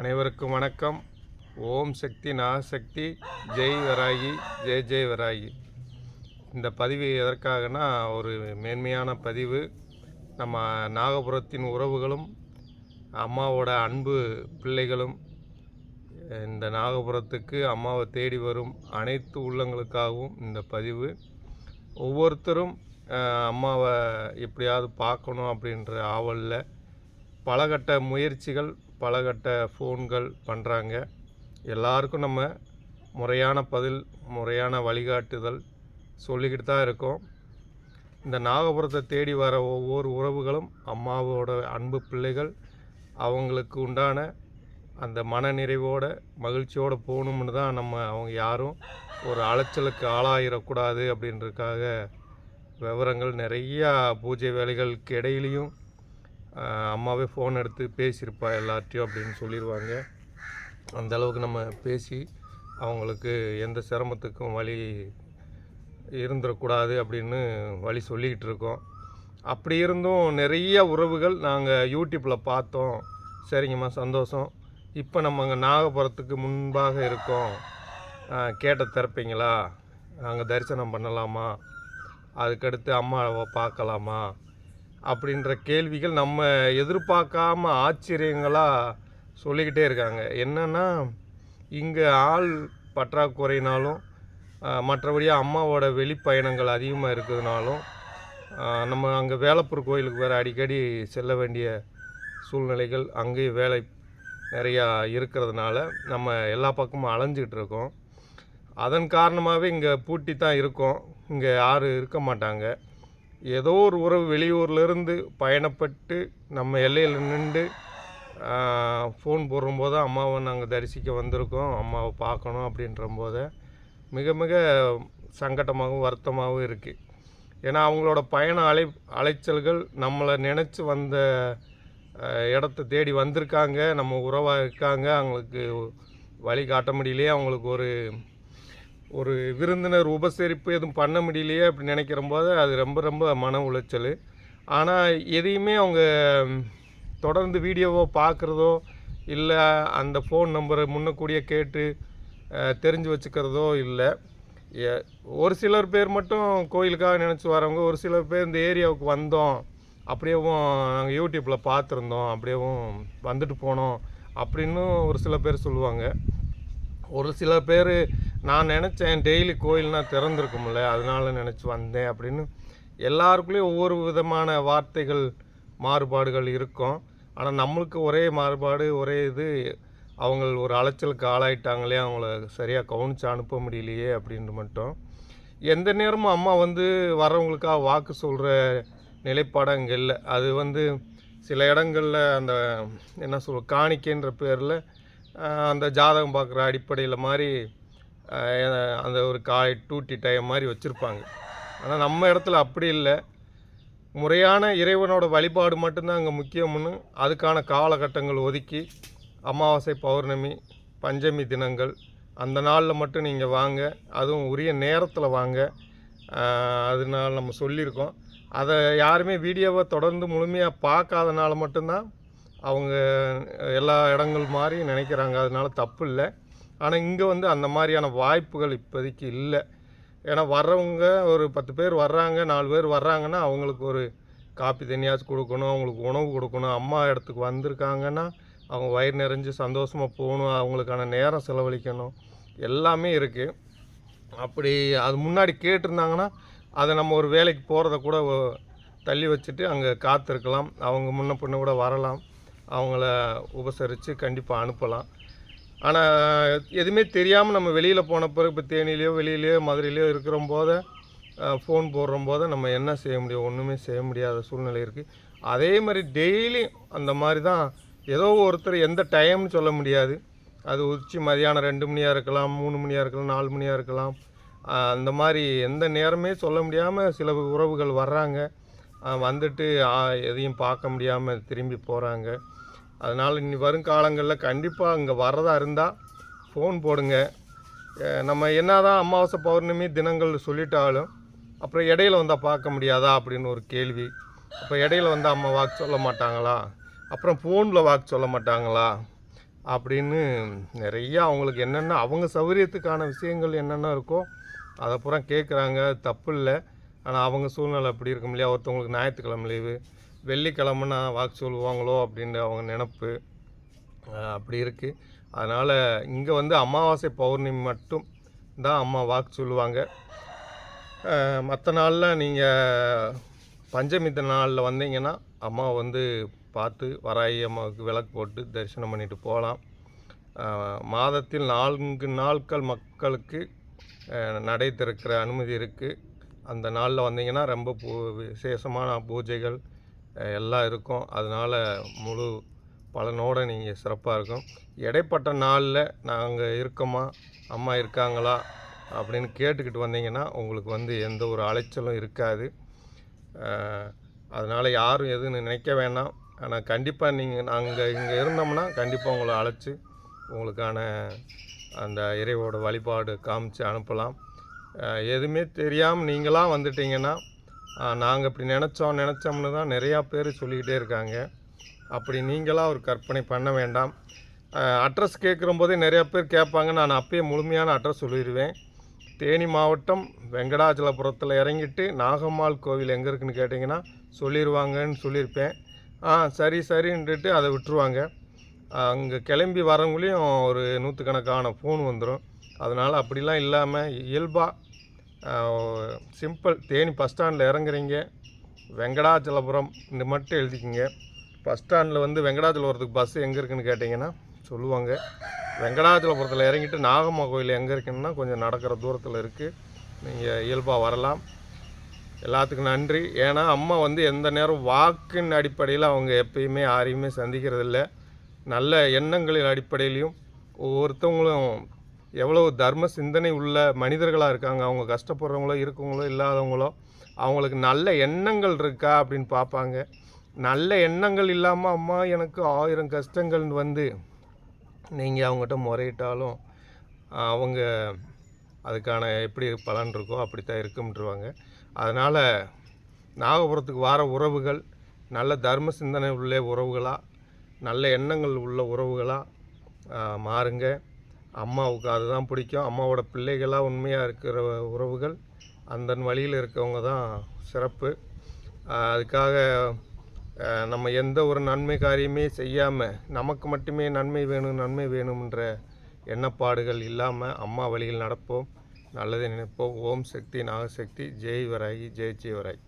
அனைவருக்கும் வணக்கம். ஓம் சக்தி நாசக்தி ஜெய் வராகி ஜெய் ஜெய் வராகி. இந்த பதிவு எதற்காகனா ஒரு மேன்மையான பதிவு. நம்ம நாகபுரத்தின் உறவுகளும் அம்மாவோட அன்பு பிள்ளைகளும் இந்த நாகபுரத்துக்கு அம்மாவை தேடி வரும் அனைத்து உள்ளங்களுக்காகவும் இந்த பதிவு. ஒவ்வொருத்தரும் அம்மாவை எப்படியாவது பார்க்கணும் அப்படின்ற ஆவலில். பலகட்ட முயற்சிகள் பலகட்ட ஃபோன்கள் பண்ணுறாங்க எல்லாருக்கும் நம்ம முறையான பதில் முறையான வழிகாட்டுதல் சொல்லிக்கிட்டு தான் இருக்கோம். இந்த நாகபுரத்தை தேடி வர ஒவ்வொரு உறவுகளும் அம்மாவோட அன்பு பிள்ளைகள் அவங்களுக்கு உண்டான அந்த மனநிறைவோட மகிழ்ச்சியோடு போகணும்னு தான் நம்ம அவங்க யாரும் ஒரு அலைச்சலுக்கு ஆளாயிடக்கூடாது அப்படின்றதுக்காக விவரங்கள் நிறையா பூஜை வேலைகளுக்கு இடையிலையும் அம்மாவே ஃபோன் எடுத்து பேசியிருப்பா எல்லார்ட்டையும் அப்படின்னு சொல்லிடுவாங்க அந்த அளவுக்கு நம்ம பேசி அவங்களுக்கு எந்த சிரமத்துக்கும் வழி இருந்துடக்கூடாது அப்படின்னு வழி சொல்லிக்கிட்டு இருக்கோம். அப்படி இருந்தும் நிறைய உறவுகள் நாங்கள் யூடியூப்பில் பார்த்தோம். சரிங்கம்மா சந்தோஷம். இப்போ நம்ம அங்கே நாகபுரத்துக்கு முன்பாக இருக்கோம். கேட்ட திறப்பீங்களா? அங்கே தரிசனம் பண்ணலாமா? அதுக்கடுத்து அம்மாவை பார்க்கலாமா? அப்படின்ற கேள்விகள் நம்ம எதிர்பார்க்காம ஆச்சரியங்களாக சொல்லிக்கிட்டே இருக்காங்க. என்னென்னா இங்கே ஆள் பற்றாக்குறையினாலும் மற்றபடியாக அம்மாவோட வெளிப்பயணங்கள் அதிகமாக இருக்கிறதுனாலும் நம்ம அங்கே வேலப்பூர் கோயிலுக்கு வேறு அடிக்கடி செல்ல வேண்டிய சூழ்நிலைகள் அங்கேயும் வேலை நிறையா இருக்கிறதுனால நம்ம எல்லா பக்கமும் அலைஞ்சிக்கிட்டு இருக்கோம். அதன் காரணமாகவே இங்கே பூட்டி தான் இருக்கோம். இங்கே யாரும் இருக்க மாட்டாங்க. ஏதோ ஒரு உறவு வெளியூர்லேருந்து பயணப்பட்டு நம்ம எல்லையில் நின்று ஃபோன் போடும்போது அம்மாவை நாங்கள் தரிசிக்க வந்திருக்கோம் அம்மாவை பார்க்கணும் அப்படின்ற போது மிக மிக சங்கடமாகவும் வருத்தமாகவும் இருக்குது ஏன்னா அவங்களோட பயண அலை அலைச்சல்கள் நம்மளை நினச்சி வந்த இடத்த தேடி வந்திருக்காங்க நம்ம உறவாக இருக்காங்க அவங்களுக்கு வழி காட்ட முடியலையே அவங்களுக்கு ஒரு ஒரு விருந்தினர் உபசரிப்பு எதுவும் பண்ண முடியலையே அப்படி நினைக்கிற போது அது ரொம்ப ரொம்ப மன உளைச்சல். ஆனால் எதையுமே அவங்க தொடர்ந்து வீடியோவோ பார்க்குறதோ இல்லை அந்த ஃபோன் நம்பரை முன்னக்கூடியே கேட்டு தெரிஞ்சு வச்சுக்கிறதோ இல்லை. ஒரு சிலர் பேர் மட்டும் கோயிலுக்காக நினச்சி வரவங்க ஒரு சிலர் பேர் இந்த ஏரியாவுக்கு வந்தோம் அப்படியேவும் நாங்கள் யூடியூப்பில் பார்த்துருந்தோம் அப்படியேவும் வந்துட்டு போனோம் அப்படின்னு ஒரு சில பேர் சொல்லுவாங்க. ஒரு சில பேர் நான் நினச்சேன் டெய்லி கோயில்னா திறந்துருக்கும்ல அதனால நினச்சி வந்தேன் அப்படின்னு. எல்லாருக்குள்ளேயும் ஒவ்வொரு விதமான வார்த்தைகள் மாறுபாடுகள் இருக்கும். ஆனால் நம்மளுக்கு ஒரே மாறுபாடு ஒரே இது அவங்க ஒரு அலைச்சலுக்கு ஆளாயிட்டாங்களே அவங்கள சரியாக கவனித்து அனுப்ப முடியலையே அப்படின்னு மட்டும். எந்த நேரமும் அம்மா வந்து வரவங்களுக்காக வாக்கு சொல்கிற நிலைப்பாடு அங்கே இல்லை. அது வந்து சில இடங்களில் அந்த என்ன சொல் காணிக்கைன்ற பேரில் அந்த ஜாதகம் பார்க்குற அடிப்படையில் மாதிரி அந்த ஒரு காய் டூட்டி டைம் மாதிரி வச்சுருப்பாங்க. ஆனால் நம்ம இடத்துல அப்படி இல்லை. முறையான இறைவனோட வழிபாடு மட்டும்தான் அங்கே முக்கியம்னு அதுக்கான காலகட்டங்கள் ஒதுக்கி அமாவாசை பௌர்ணமி பஞ்சமி தினங்கள் அந்த நாளில் மட்டும் நீங்கள் வாங்க. அதுவும் உரிய நேரத்தில் வாங்க. அதனால் நம்ம சொல்லியிருக்கோம். அதை யாருமே வீடியோவை தொடர்ந்து முழுமையாக பார்க்காதனால மட்டும்தான் அவங்க எல்லா இடங்கள் மாதிரி நினைக்கிறாங்க. அதனால தப்பு இல்லை. ஆனால் இங்கே வந்து அந்த மாதிரியான வாய்ப்புகள் இப்போதைக்கு இல்லை. ஏன்னா வர்றவங்க ஒரு பத்து பேர் வர்றாங்க நாலு பேர் வர்றாங்கன்னா அவங்களுக்கு ஒரு காப்பி தண்ணியாச்சும் கொடுக்கணும் அவங்களுக்கு உணவு கொடுக்கணும். அம்மா இடத்துக்கு வந்திருக்காங்கன்னா அவங்க வயிறு நிறைஞ்சு சந்தோஷமாக போகணும் அவங்களுக்கான நேரம் செலவழிக்கணும். எல்லாமே இருக்குது அப்படி அது முன்னாடி கேட்டிருந்தாங்கன்னா அதை நம்ம ஒரு வேலைக்கு போகிறத கூட தள்ளி வச்சுட்டு அங்கே காத்திருக்கலாம். அவங்க முன்ன பின்ன கூட வரலாம். அவங்கள உபசரித்து கண்டிப்பாக அனுப்பலாம். ஆனால் எதுவுமே தெரியாமல் நம்ம வெளியில் போன பிறகு இப்போ தேனிலையோ வெளியிலையோ மதுரையிலையோ இருக்கிற போது ஃபோன் போடுற போது நம்ம என்ன செய்ய முடியும்? ஒன்றுமே செய்ய முடியாத சூழ்நிலை இருக்குது அதே மாதிரி டெய்லி அந்த மாதிரி தான். ஏதோ ஒருத்தர் எந்த டைம்னு சொல்ல முடியாது. அது உச்சி மதியானம் ரெண்டு மணியாக இருக்கலாம் மூணு மணியாக இருக்கலாம் நாலு மணியாக இருக்கலாம். அந்த மாதிரி எந்த நேரமே சொல்ல முடியாமல் சில உறவுகள் வர்றாங்க. வந்துட்டு எதையும் பார்க்க முடியாமல் திரும்பி போகிறாங்க அதனால் இனி வருங்காலங்களில் கண்டிப்பாக அங்கே வர்றதா இருந்தால் ஃபோன் போடுங்க. நம்ம என்ன தான் அமாவாசை பௌர்ணமி தினங்கள் சொல்லிட்டாலும் அப்புறம் இடையில வந்தால் பார்க்க முடியாதா அப்படின்னு ஒரு கேள்வி. அப்போ இடையில வந்து அம்மா வாக்கு சொல்ல மாட்டாங்களா? அப்புறம் ஃபோனில் வாக்கு சொல்ல மாட்டாங்களா? அப்படின்னு நிறையா அவங்களுக்கு என்னென்ன அவங்க சௌகரியத்துக்கான விஷயங்கள் என்னென்ன இருக்கோ அதை பூரா கேட்குறாங்க தப்பு இல்லை. ஆனால் அவங்க சூழ்நிலை அப்படி இருக்கும் இல்லையா? ஒருத்தவங்களுக்கு ஞாயிற்றுக்கிழமை லீவு வெள்ளிக்கிழமைனா வாக்கு சொல்லுவாங்களோ அப்படின்ற அவங்க நினப்பு அப்படி இருக்குது அதனால் இங்கே வந்து அமாவாசை பௌர்ணமி மட்டும் தான் அம்மா வாக்கு சொல்லுவாங்க. மற்ற நாளில் நீங்கள் பஞ்சமித்த நாளில் வந்தீங்கன்னா அம்மா வந்து பார்த்து வராயி அம்மாவுக்கு விளக்கு போட்டு தரிசனம் பண்ணிட்டு போகலாம். மாதத்தில் நான்கு நாட்கள் மக்களுக்கு நடை திறக்கிற அனுமதி இருக்குது அந்த நாளில் வந்தீங்கன்னா ரொம்ப பூ விசேஷமான பூஜைகள் எல்லாம் இருக்கும். அதனால் முழு பலனோடு நீங்கள் சிறப்பாக இருக்கும். இடைப்பட்ட நாளில் நாங்கள் இருக்கோமா அம்மா இருக்காங்களா அப்படின்னு கேட்டுக்கிட்டு வந்தீங்கன்னா உங்களுக்கு வந்து எந்த ஒரு அலைச்சலும் இருக்காது. அதனால் யாரும் எதுவும் நினைக்க வேணாம். ஆனால் கண்டிப்பாக நீங்கள் நாங்கள் இங்கே இருந்தோம்னா கண்டிப்பாக உங்களை அழைச்சி உங்களுக்கான அந்த இறைவோட வழிபாடு காமிச்சு அனுப்பலாம். எதுவுமே தெரியாமல் நீங்களாக வந்துட்டீங்கன்னா நாங்கள் இப்படி நினச்சோம் நினச்சோம்னு தான் நிறையா பேர் சொல்லிக்கிட்டே இருக்காங்க. அப்படி நீங்களாக ஒரு கற்பனை பண்ண வேண்டாம். அட்ரஸ் கேட்குற போதே நிறையா பேர் கேட்பாங்க. நான் அப்பயே முழுமையான அட்ரஸ் சொல்லிடுவேன். தேனி மாவட்டம் வெங்கடாச்சலபுரத்தில் இறங்கிட்டு நாகம்மாள் கோவில் எங்கே இருக்குன்னு கேட்டிங்கன்னா சொல்லிடுவாங்கன்னு சொல்லியிருப்பேன். ஆ சரி சரின்ட்டு அதை விட்டுருவாங்க. அங்கே கிளம்பி வரவங்களையும் ஒரு நூற்றுக்கணக்கான ஃபோன் வந்துடும் அதனால் அப்படிலாம் இல்லாமல் இயல்பாக சிம்பிள் தேனி பஸ் ஸ்டாண்டில் இறங்குறீங்க. வெங்கடாச்சலபுரம் இந்த மட்டும் எழுதிக்கிங்க. பஸ் ஸ்டாண்டில் வந்து வெங்கடாச்சலபுரத்துக்கு பஸ் எங்கே இருக்குன்னு கேட்டிங்கன்னா சொல்லுவாங்க. வெங்கடாச்சலபுரத்தில் இறங்கிட்டு நாகம்மா கோயில் எங்கே இருக்குன்னா கொஞ்சம் நடக்கிற தூரத்தில் இருக்குது நீங்கள் இயல்பாக வரலாம். எல்லாத்துக்கும் நன்றி. ஏன்னா அம்மா வந்து எந்த நேரம் வாக்கின் அடிப்படையில் அவங்க எப்பயுமே யாரையுமே சந்திக்கிறதில்ல. நல்ல எண்ணங்களின் அடிப்படையிலையும் ஒவ்வொருத்தவங்களும் எவ்வளோ தர்ம சிந்தனை உள்ள மனிதர்களாக இருக்காங்க? அவங்க கஷ்டப்படுறவங்களோ இருக்கவங்களோ இல்லாதவங்களோ அவங்களுக்கு நல்ல எண்ணங்கள் இருக்கா அப்படின்னு பார்ப்பாங்க. நல்ல எண்ணங்கள் இல்லாமல் அம்மா எனக்கு ஆயிரம் கஷ்டங்கள் வந்து நீங்கள் அவங்ககிட்ட முறையிட்டாலும் அவங்க அதுக்கான எப்படி பலன் இருக்கோ அப்படித்தான் இருக்கும்ன்றவாங்க. அதனால் நாகபுரத்துக்கு வர உறவுகள் நல்ல தர்ம சிந்தனை உள்ள உறவுகளாக நல்ல எண்ணங்கள் உள்ள உறவுகளாக மாறுங்க. அம்மாவுக்கு அதுதான் பிடிக்கும். அம்மாவோட பிள்ளைகளாக உண்மையாக இருக்கிற உறவுகள் அந்த வழியில் இருக்கவங்க தான் சிறப்பு. அதுக்காக நம்ம எந்த ஒரு நன்மை காரியமே செய்யாமல் நமக்கு மட்டுமே நன்மை வேணும் நன்மை வேணும்ன்ற எண்ணப்பாடுகள் இல்லாமல் அம்மா வழியில் நடப்போம். நல்லதை நினைப்போம். ஓம் சக்தி நாகசக்தி ஜெய் வராகி ஜெய் ஜெய் வராகி.